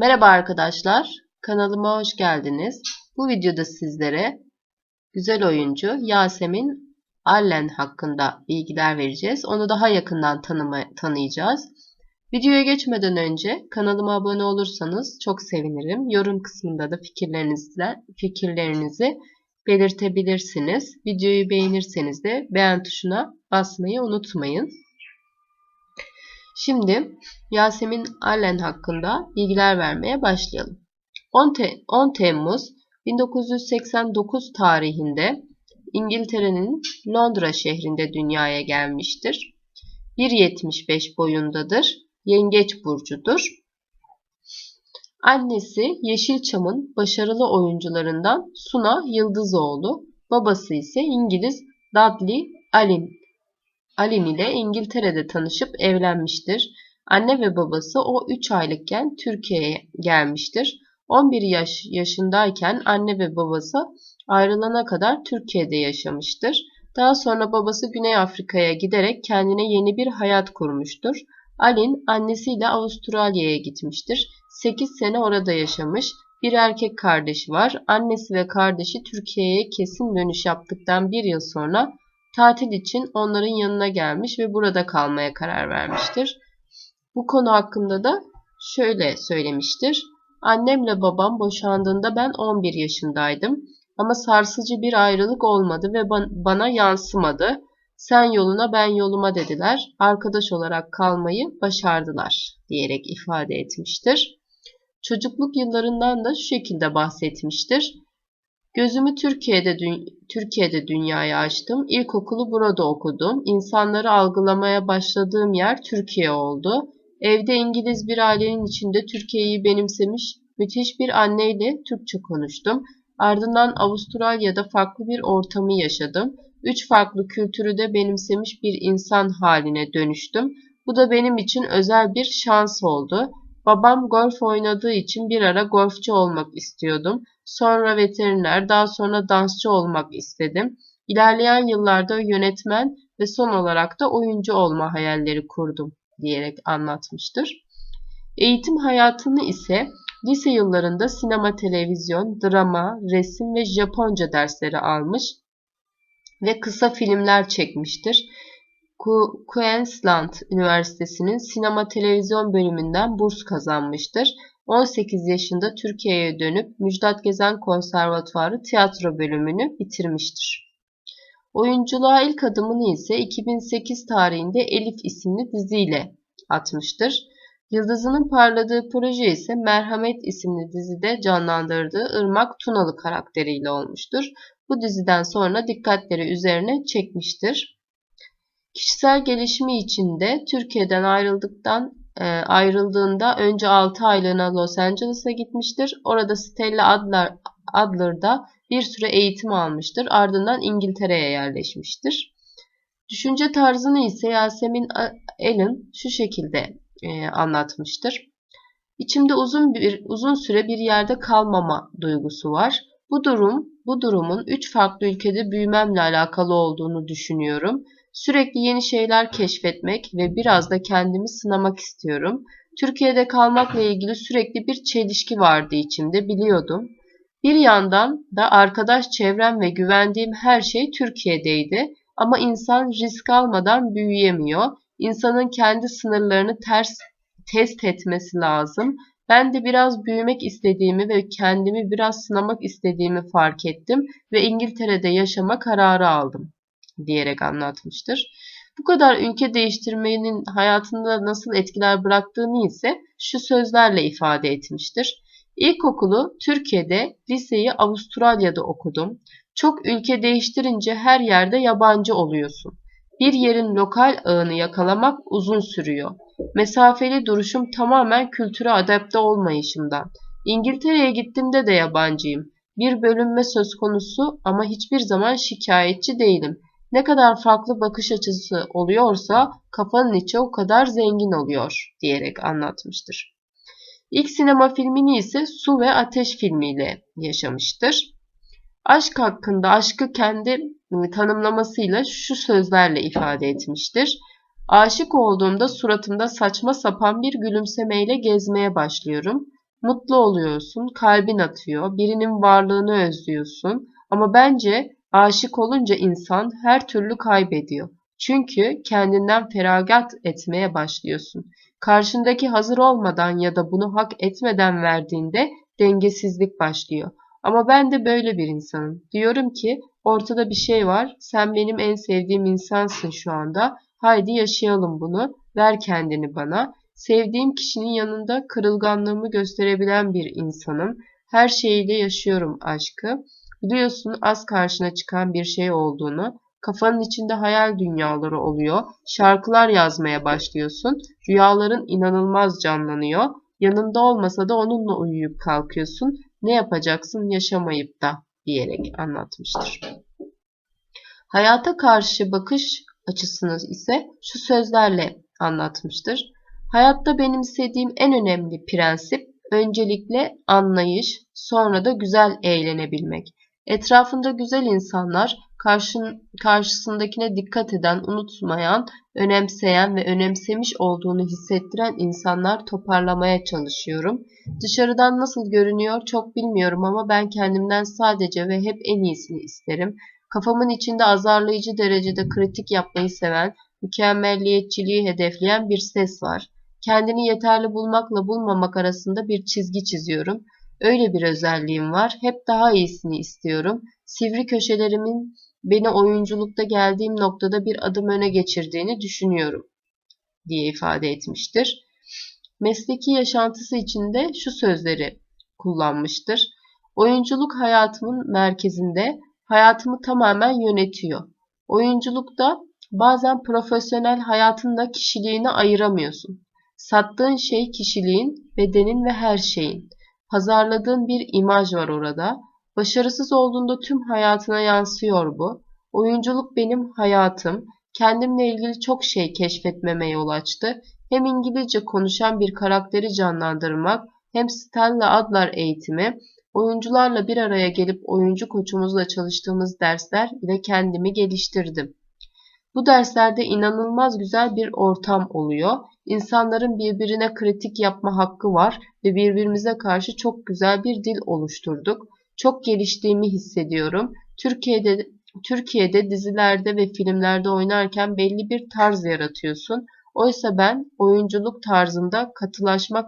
Merhaba arkadaşlar, kanalıma hoş geldiniz. Bu videoda sizlere güzel oyuncu Yasemin Allen hakkında bilgiler vereceğiz. Onu daha yakından tanıma, tanıyacağız. Videoya geçmeden önce kanalıma abone olursanız çok sevinirim. Yorum kısmında da fikirlerinizi, fikirlerinizi belirtebilirsiniz. Videoyu beğenirseniz de beğen tuşuna basmayı unutmayın. Şimdi Yasemin Allen hakkında bilgiler vermeye başlayalım. 10, Te 10 Temmuz 1989 tarihinde İngiltere'nin Londra şehrinde dünyaya gelmiştir. 1.75 boyundadır. Yengeç burcudur. Annesi Yeşilçam'ın başarılı oyuncularından Suna Yıldızoğlu, babası ise İngiliz Dudley Allen Alim ile İngiltere'de tanışıp evlenmiştir. Anne ve babası o 3 aylıkken Türkiye'ye gelmiştir. 11 yaş yaşındayken anne ve babası ayrılana kadar Türkiye'de yaşamıştır. Daha sonra babası Güney Afrika'ya giderek kendine yeni bir hayat kurmuştur. Alin annesiyle Avustralya'ya gitmiştir. 8 sene orada yaşamış. Bir erkek kardeşi var. Annesi ve kardeşi Türkiye'ye kesin dönüş yaptıktan bir yıl sonra tatil için onların yanına gelmiş ve burada kalmaya karar vermiştir. Bu konu hakkında da şöyle söylemiştir. Annemle babam boşandığında ben 11 yaşındaydım ama sarsıcı bir ayrılık olmadı ve bana yansımadı. Sen yoluna ben yoluma dediler. Arkadaş olarak kalmayı başardılar diyerek ifade etmiştir. Çocukluk yıllarından da şu şekilde bahsetmiştir. Gözümü Türkiye'de Türkiye'de dünyaya açtım. İlkokulu burada okudum. İnsanları algılamaya başladığım yer Türkiye oldu. Evde İngiliz bir ailenin içinde Türkiye'yi benimsemiş müthiş bir anneyle Türkçe konuştum. Ardından Avustralya'da farklı bir ortamı yaşadım. Üç farklı kültürü de benimsemiş bir insan haline dönüştüm. Bu da benim için özel bir şans oldu. Babam golf oynadığı için bir ara golfçu olmak istiyordum. Sonra veteriner, daha sonra dansçı olmak istedim. İlerleyen yıllarda yönetmen ve son olarak da oyuncu olma hayalleri kurdum diyerek anlatmıştır. Eğitim hayatını ise lise yıllarında sinema, televizyon, drama, resim ve Japonca dersleri almış ve kısa filmler çekmiştir. Queensland Üniversitesi'nin sinema televizyon bölümünden burs kazanmıştır. 18 yaşında Türkiye'ye dönüp Müjdat Gezen Konservatuvarı tiyatro bölümünü bitirmiştir. Oyunculuğa ilk adımını ise 2008 tarihinde Elif isimli diziyle atmıştır. Yıldızının parladığı proje ise Merhamet isimli dizide canlandırdığı Irmak Tunalı karakteriyle olmuştur. Bu diziden sonra dikkatleri üzerine çekmiştir. Kişisel gelişimi için de Türkiye'den ayrıldıktan ayrıldığında önce 6 aylığına Los Angeles'a gitmiştir. Orada Stella Adler, Adler'da bir süre eğitim almıştır. Ardından İngiltere'ye yerleşmiştir. Düşünce tarzını ise Yasemin Allen şu şekilde e, anlatmıştır. İçimde uzun bir uzun süre bir yerde kalmama duygusu var. Bu durum bu durumun üç farklı ülkede büyümemle alakalı olduğunu düşünüyorum. Sürekli yeni şeyler keşfetmek ve biraz da kendimi sınamak istiyorum. Türkiye'de kalmakla ilgili sürekli bir çelişki vardı içimde biliyordum. Bir yandan da arkadaş çevrem ve güvendiğim her şey Türkiye'deydi ama insan risk almadan büyüyemiyor. İnsanın kendi sınırlarını ters test etmesi lazım. Ben de biraz büyümek istediğimi ve kendimi biraz sınamak istediğimi fark ettim ve İngiltere'de yaşama kararı aldım diyerek anlatmıştır. Bu kadar ülke değiştirmenin hayatında nasıl etkiler bıraktığını ise şu sözlerle ifade etmiştir. İlkokulu Türkiye'de, liseyi Avustralya'da okudum. Çok ülke değiştirince her yerde yabancı oluyorsun. Bir yerin lokal ağını yakalamak uzun sürüyor. Mesafeli duruşum tamamen kültüre adapte olmayışımdan. İngiltere'ye gittiğimde de yabancıyım. Bir bölünme söz konusu ama hiçbir zaman şikayetçi değilim. Ne kadar farklı bakış açısı oluyorsa kafanın içi o kadar zengin oluyor diyerek anlatmıştır. İlk sinema filmini ise Su ve Ateş filmiyle yaşamıştır. Aşk hakkında aşkı kendi ıı, tanımlamasıyla şu sözlerle ifade etmiştir. Aşık olduğumda suratımda saçma sapan bir gülümsemeyle gezmeye başlıyorum. Mutlu oluyorsun, kalbin atıyor, birinin varlığını özlüyorsun. Ama bence aşık olunca insan her türlü kaybediyor. Çünkü kendinden feragat etmeye başlıyorsun. Karşındaki hazır olmadan ya da bunu hak etmeden verdiğinde dengesizlik başlıyor. Ama ben de böyle bir insanım. Diyorum ki ortada bir şey var. Sen benim en sevdiğim insansın şu anda. Haydi yaşayalım bunu. Ver kendini bana. Sevdiğim kişinin yanında kırılganlığımı gösterebilen bir insanım. Her şeyiyle yaşıyorum aşkı. Biliyorsun az karşına çıkan bir şey olduğunu. Kafanın içinde hayal dünyaları oluyor. Şarkılar yazmaya başlıyorsun. Rüyaların inanılmaz canlanıyor. Yanında olmasa da onunla uyuyup kalkıyorsun. Ne yapacaksın yaşamayıp da diyerek anlatmıştır. Hayata karşı bakış açısını ise şu sözlerle anlatmıştır. Hayatta benimsediğim en önemli prensip öncelikle anlayış, sonra da güzel eğlenebilmek. Etrafında güzel insanlar, karşın, karşısındakine dikkat eden, unutmayan, önemseyen ve önemsemiş olduğunu hissettiren insanlar toparlamaya çalışıyorum. Dışarıdan nasıl görünüyor çok bilmiyorum ama ben kendimden sadece ve hep en iyisini isterim. Kafamın içinde azarlayıcı derecede kritik yapmayı seven, mükemmelliyetçiliği hedefleyen bir ses var. Kendini yeterli bulmakla bulmamak arasında bir çizgi çiziyorum. Öyle bir özelliğim var. Hep daha iyisini istiyorum. Sivri köşelerimin beni oyunculukta geldiğim noktada bir adım öne geçirdiğini düşünüyorum diye ifade etmiştir. Mesleki yaşantısı içinde şu sözleri kullanmıştır. Oyunculuk hayatımın merkezinde, hayatımı tamamen yönetiyor. Oyunculukta bazen profesyonel hayatınla kişiliğini ayıramıyorsun. Sattığın şey kişiliğin, bedenin ve her şeyin. Pazarladığın bir imaj var orada. Başarısız olduğunda tüm hayatına yansıyor bu. Oyunculuk benim hayatım. Kendimle ilgili çok şey keşfetmeme yol açtı. Hem İngilizce konuşan bir karakteri canlandırmak, hem Stella Adler eğitimi, oyuncularla bir araya gelip oyuncu koçumuzla çalıştığımız dersler ile kendimi geliştirdim. Bu derslerde inanılmaz güzel bir ortam oluyor. İnsanların birbirine kritik yapma hakkı var ve birbirimize karşı çok güzel bir dil oluşturduk. Çok geliştiğimi hissediyorum. Türkiye'de Türkiye'de dizilerde ve filmlerde oynarken belli bir tarz yaratıyorsun. Oysa ben oyunculuk tarzında katılaşmak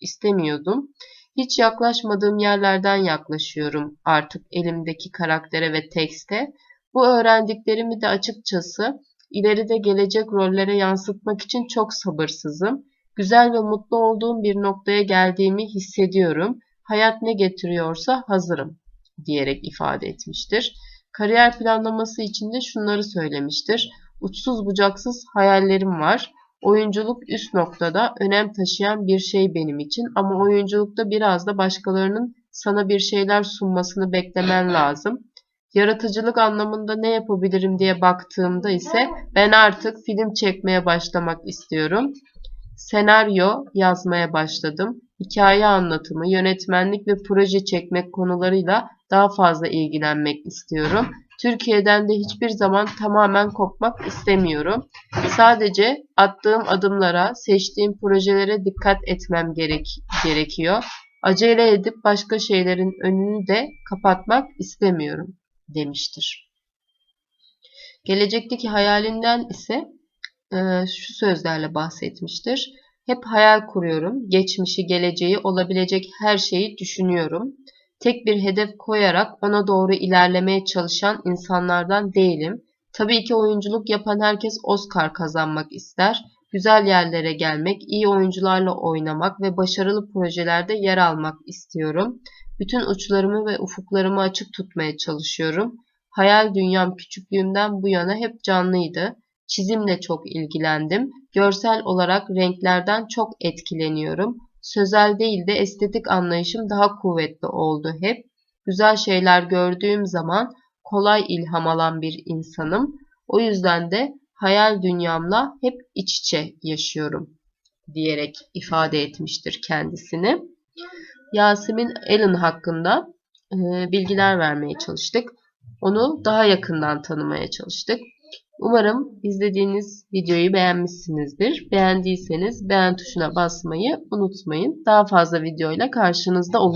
istemiyordum. Hiç yaklaşmadığım yerlerden yaklaşıyorum artık elimdeki karaktere ve tekste. Bu öğrendiklerimi de açıkçası ileride gelecek rollere yansıtmak için çok sabırsızım. Güzel ve mutlu olduğum bir noktaya geldiğimi hissediyorum. Hayat ne getiriyorsa hazırım diyerek ifade etmiştir. Kariyer planlaması içinde şunları söylemiştir. Uçsuz bucaksız hayallerim var. Oyunculuk üst noktada önem taşıyan bir şey benim için ama oyunculukta biraz da başkalarının sana bir şeyler sunmasını beklemen lazım. Yaratıcılık anlamında ne yapabilirim diye baktığımda ise ben artık film çekmeye başlamak istiyorum. Senaryo yazmaya başladım. Hikaye anlatımı, yönetmenlik ve proje çekmek konularıyla daha fazla ilgilenmek istiyorum. Türkiye'den de hiçbir zaman tamamen kopmak istemiyorum. Sadece attığım adımlara, seçtiğim projelere dikkat etmem gerek gerekiyor. Acele edip başka şeylerin önünü de kapatmak istemiyorum demiştir. Gelecekteki hayalinden ise e, şu sözlerle bahsetmiştir. Hep hayal kuruyorum. Geçmişi, geleceği, olabilecek her şeyi düşünüyorum. Tek bir hedef koyarak ona doğru ilerlemeye çalışan insanlardan değilim. Tabii ki oyunculuk yapan herkes Oscar kazanmak ister. Güzel yerlere gelmek, iyi oyuncularla oynamak ve başarılı projelerde yer almak istiyorum. Bütün uçlarımı ve ufuklarımı açık tutmaya çalışıyorum. Hayal dünyam küçüklüğümden bu yana hep canlıydı. Çizimle çok ilgilendim. Görsel olarak renklerden çok etkileniyorum. Sözel değil de estetik anlayışım daha kuvvetli oldu hep. Güzel şeyler gördüğüm zaman kolay ilham alan bir insanım. O yüzden de hayal dünyamla hep iç içe yaşıyorum diyerek ifade etmiştir kendisini. Yasemin Allen hakkında e, bilgiler vermeye çalıştık. Onu daha yakından tanımaya çalıştık. Umarım izlediğiniz videoyu beğenmişsinizdir. Beğendiyseniz beğen tuşuna basmayı unutmayın. Daha fazla videoyla karşınızda olacağım.